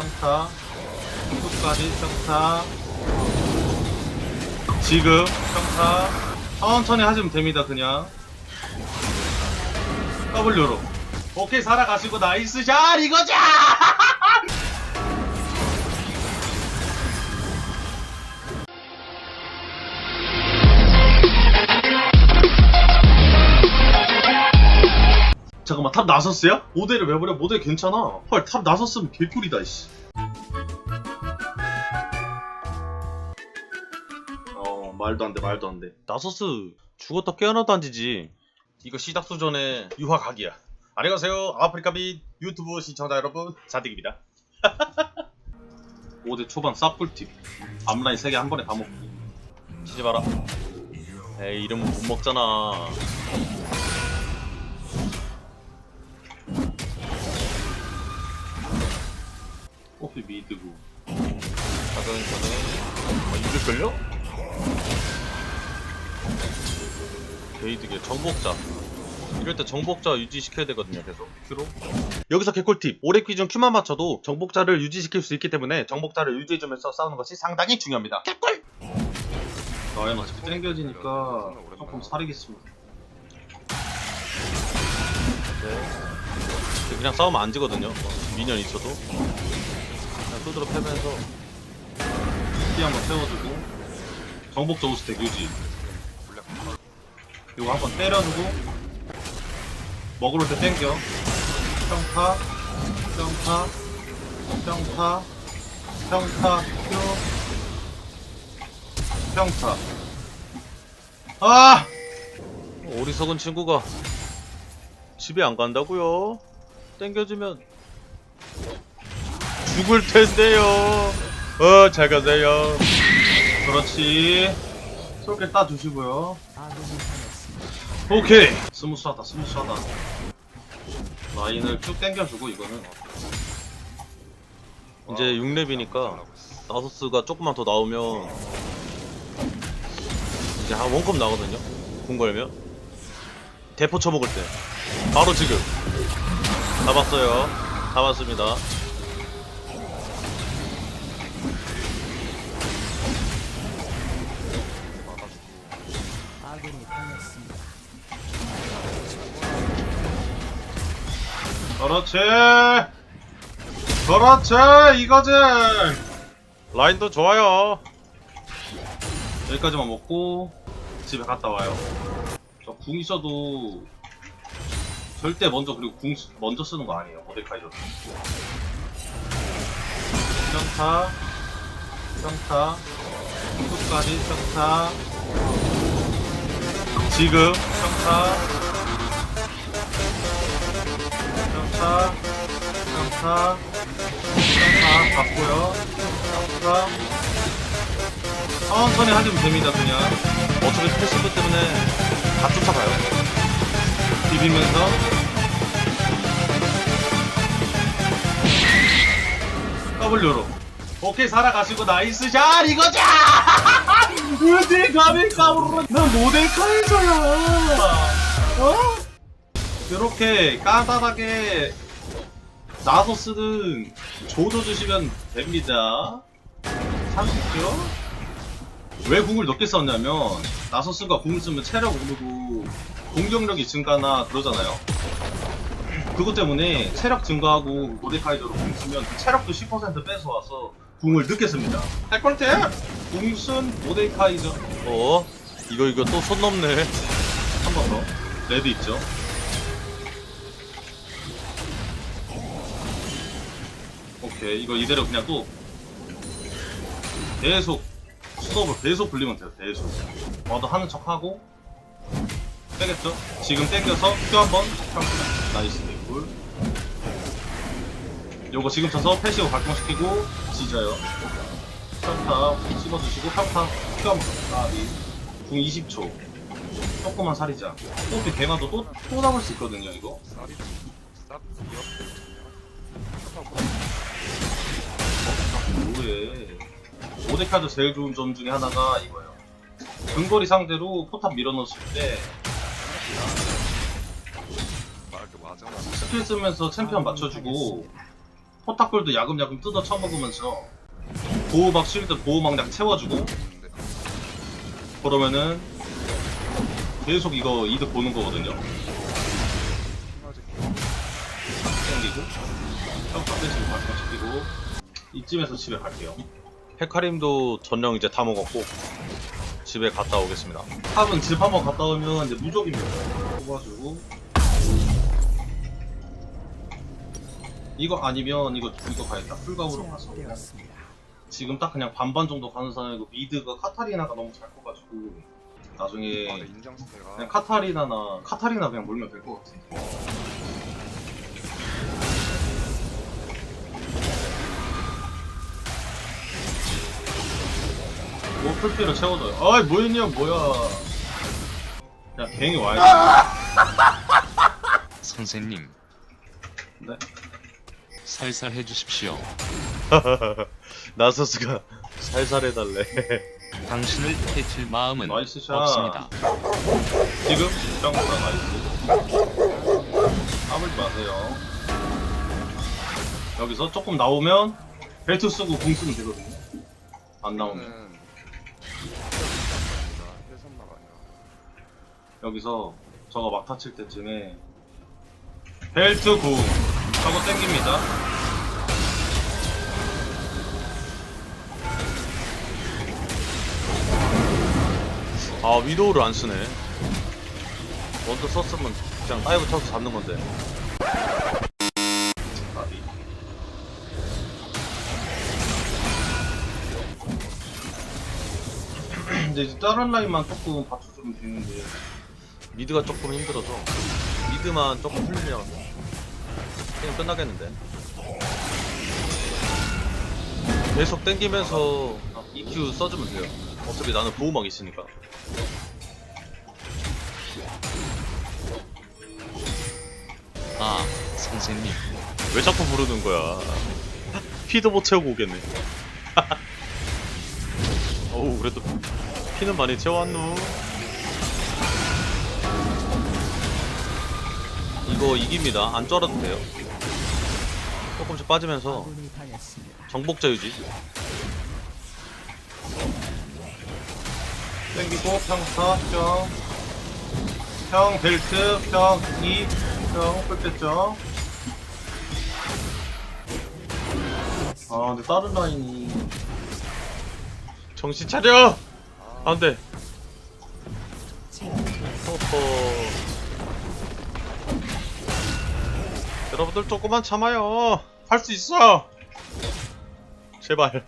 평타 끝까지 평타. 지금 평타. 천천히 하시면 됩니다 그냥. W로. 오케이 살아가시고 나이스 샷 이거죠 잠깐만 탑 나섰어요? 모델을 왜 버려? 모델 괜찮아. 헐 탑 나섰으면 개꿀이다 씨. 어 말도 안돼 말도 안돼. 나서스 죽었다 깨어나도 안 지지. 이거 시작수 전에 유화 각이야. 안녕하세요 아프리카 빈 유튜브 시청자 여러분. 자딕입니다. 5대 초반 쌉꿀팁. 앞라인 3개 한 번에 다 먹기 치지 마라. 에이 이러면 못 먹잖아 커피 미드고. 가장 전에 아, 이들 걸려? 게이드게 정복자. 이럴 때 정복자 유지시켜야 되거든요 계속. 큐로 여기서 개꿀팁. 오래 기준 큐만 맞춰도 정복자를 유지시킬 수 있기 때문에 정복자를 유지해주면서 싸우는 것이 상당히 중요합니다. 개꿀! 나의 어차피 땡겨지니까 조금 사리겠습니다. 네. 그냥 싸우면 안 지거든요. 미니언 있어도 두드러 패면서 피 한번 세워주고. 정복자 오스택 유지. 이거 한번 때려주고. 먹으러 때 땡겨. 평타 평타 평타 평타 큐 평타. 아! 어리석은 친구가 집에 안 간다고요? 땡겨주면 죽을 텐데요. 어, 잘 가세요. 그렇지. 솔게 따주시고요. 오케이. 스무스하다, 스무스하다. 라인을 쭉 당겨주고, 이거는. 이제 6렙이니까, 나소스가 조금만 더 나오면, 이제 한 원컵 나거든요? 궁 걸면. 대포 쳐먹을 때. 바로 지금. 잡았어요. 잡았습니다. 그렇지. 그렇지. 이거지. 라인도 좋아요. 여기까지만 먹고 집에 갔다 와요. 저 궁 있어도 절대 먼저 그리고 궁 쓰- 먼저 쓰는 거 아니에요. 모데카이저도. 평타, 평타, 끝까지 평타. 지금 평타. 평타, 평타, 평타 받고요. 평타. 천천히 하시면 됩니다, 그냥. 어차피 패시브 때문에 다 쫓아가요. 비비면서. W로. 오케이, 살아가시고 나이스 샷! 이거죠! 어디 가면 까불어. 나 모델카에서요! 어? 이렇게 까다하게 나소스는 조져주시면 됩니다. 30초? 왜 궁을 넣게 썼냐면 나소스가 궁을 쓰면 체력 오르고 공격력이 증가나 그러잖아요. 그것 때문에 체력 증가하고 모데카이저로 궁 쓰면 그 체력도 10% 뺏어와서 궁을 늦게 씁니다. 할걸때 궁쓴 모데카이저 어? 이거 이거 또 손 넘네. 한 번 더. 레드 있죠. 오케이 이거 이대로 그냥 또 계속 수업을 계속 불리면 돼요 계속. 와도 하는 척하고 빼겠죠? 지금 땡겨서 큐 한번 나이스 개꿀 요거 지금 쳐서 패시브 발동시키고 지져요. 평타 씹어주시고 평타 큐 한번 나비 궁 20초. 조금만 살이자. 또 개마도 또, 또 잡을 수 있거든요 이거 오데카드 제일 좋은 점 중에 하나가 이거예요. 근거리 상대로 포탑 밀어넣었을 때 스킬 쓰면서 챔피언 맞춰주고 포탑골도 야금야금 뜯어 쳐먹으면서 보호막 실드 보호막 약 채워주고 근데 그러면은 계속 이거 이득 보는 거거든요. 땡기고 평타 대신 발판 시키고 이쯤에서 집에 갈게요. 헤카림도 전령 이제 다 먹었고 집에 갔다 오겠습니다. 탑은 집 한번 갔다 오면 이제 무적입니다. 뽑아주고 이거 아니면 이거 이거 가야겠다. 풀감으로 가서 지금 딱 그냥 반반 정도 가는 사람이고 미드가 카타리나가 너무 잘 커가지고 나중에 아, 스테가 그냥 카타리나나 카타리나 그냥 몰면 될 것 같은 풀피로 채워줘요. 아이 뭐였냐 뭐야. 야 갱이 와야지. 선생님, 네. 살살 해주십시오. 나서스가 살살 해달래. 당신을 해칠 마음은 나이스 샷. 없습니다. 지금 입장보다 나이스. 까불지 마세요. 여기서 조금 나오면 벨트 쓰고 공 쓰면 되거든요. 안 나오면. 여기서 저거 막타 칠 때쯤에 벨트 구 하고 땡깁니다. 아 위도우를 안 쓰네. 먼저 썼으면 그냥 다이브 쳐서 잡는 건데. 이제 다른 라인만 조금 받쳐주면 되는데 미드가 조금 힘들어서 미드만 조금 풀리면 게임 끝나겠는데? 계속 땡기면서 EQ 써주면 돼요. 어차피 나는 보호막 있으니까. 아, 선생님, 왜 자꾸 부르는 거야? 피도 못 채우고 오겠네. 어우 그래도 피는 많이 채워왔노 이거 이깁니다. 안 쩔어도 돼요. 조금씩 빠지면서 정복자 유지. 땡기고 평타 평, 평 벨트 평 2, 평 뺐겠죠 아 근데 다른 라인이. 정신 차려! 아, 안돼. 호호 여러분들 조금만 참아요. 할 수 있어. 제발.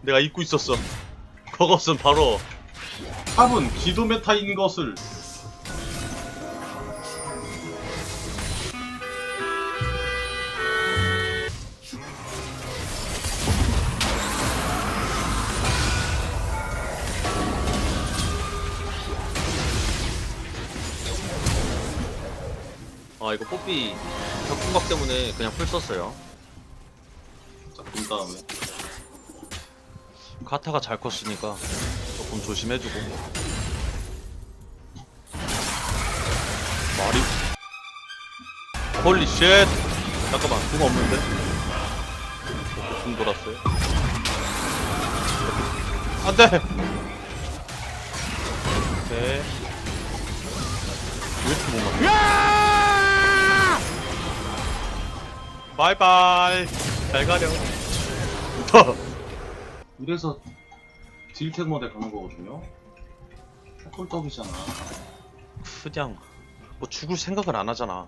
내가 잊고 있었어. 그것은 바로 탑은 기도 메타인 것을 아 이거 뽀삐 격분각 때문에 그냥 풀 썼어요. 자본 다음에. 카타가 잘 컸으니까 조금 조심해주고. 말이 홀리 쉣! 잠깐만 궁 없는데? 궁 돌았어요? 안돼! 오케이 왜 이렇게 못 맞냐 바이바이. 잘 가렴. 이래서 딜텍 모델 가는 거거든요. 꿀떡이잖아. 그냥 뭐 죽을 생각을 안 하잖아.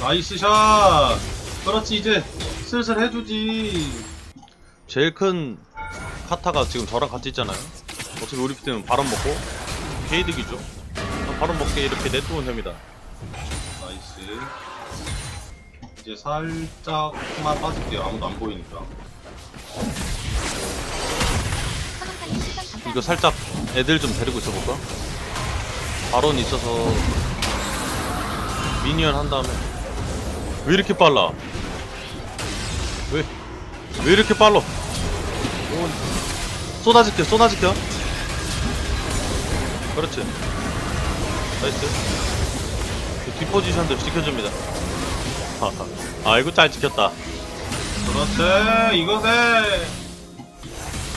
나이스 샷! 그렇지 이제 슬슬 해주지. 제일 큰 카타가 지금 저랑 같이 있잖아요. 어차피 우리 때는 바람 먹고 개이득이죠. 바람 먹게 이렇게 냅두면 됩니다 나이스 이제 살짝만 빠질게요 아무도 안 보이니까 이거 살짝 애들 좀 데리고 있어볼까? 바론 있어서 미니언 한 다음에 왜 이렇게 빨라? 왜? 왜 이렇게 빨라? 오, 쏟아질게 쏟아질게 그렇지 나이스 그 뒷포지션들 지켜줍니다 아이고 잘 지켰다. 그렇지 이거네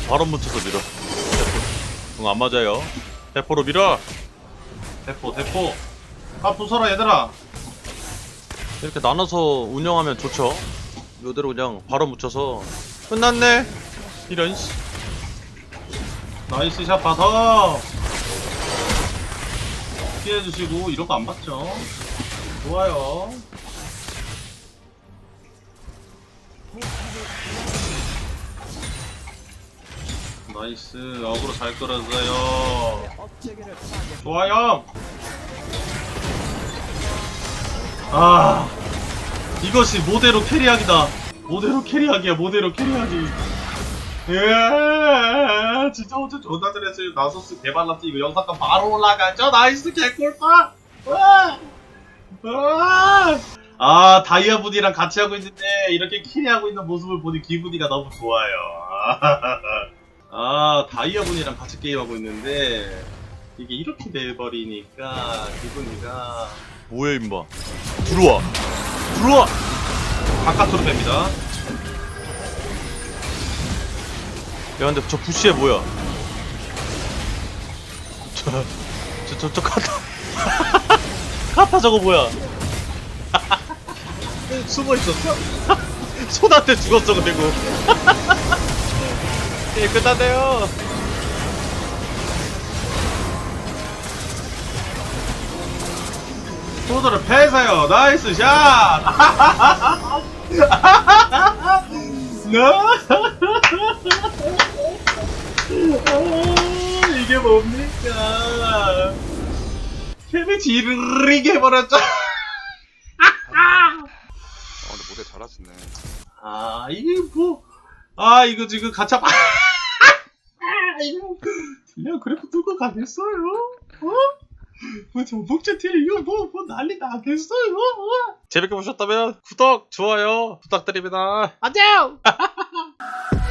바로 묻혀서 밀어. 응, 안 맞아요. 대포로 밀어. 대포 대포 아 부숴라 얘들아 이렇게 나눠서 운영하면 좋죠. 이대로 그냥 바로 묻혀서 끝났네. 이런 씨. 나이스 샷 받아 피해주시고 이런 거안 받죠 좋아요 나이스 어그로 잘 끌었어요 좋아요 아 이것이 모대로 캐리하기다 모대로 캐리하기야 모대로 캐리하기 예, 진짜 어제 존나 잘했어요. 나소스 개발랐지 이거 영상감 바로 올라가죠. 나이스 개꿀빠. 와, 와. 아 다이아분이랑 같이 하고 있는데 이렇게 키리하고 있는 모습을 보니 기분이가 너무 좋아요. 아 다이아분이랑 같이 게임하고 있는데 이게 이렇게 돼버리니까 기분이가 뭐야 임마. 들어와. 들어와. 바깥으로 뺍니다. 야 근데 저 부시에 뭐야? 저, 저, 저, 저 카타 카타 저거 뭐야? 숨어 있었어? 손한테 죽었어 그리고 예 끝났네요 소드를 패세요. 나이스 샷. 나 아, 이게 뭡니까? 캠이 지르르게 해버렸죠. 아 근데 모델 잘하시네 아 이게 뭐? 아 이거 지금 가차 아 이거 그냥 그래프 뚫고 가겠어요? 어? 뭐 전복제 티 이거 뭐, 뭐 난리 나겠어요? 어? 재밌게 보셨다면 구독 좋아요 부탁드립니다 안녕!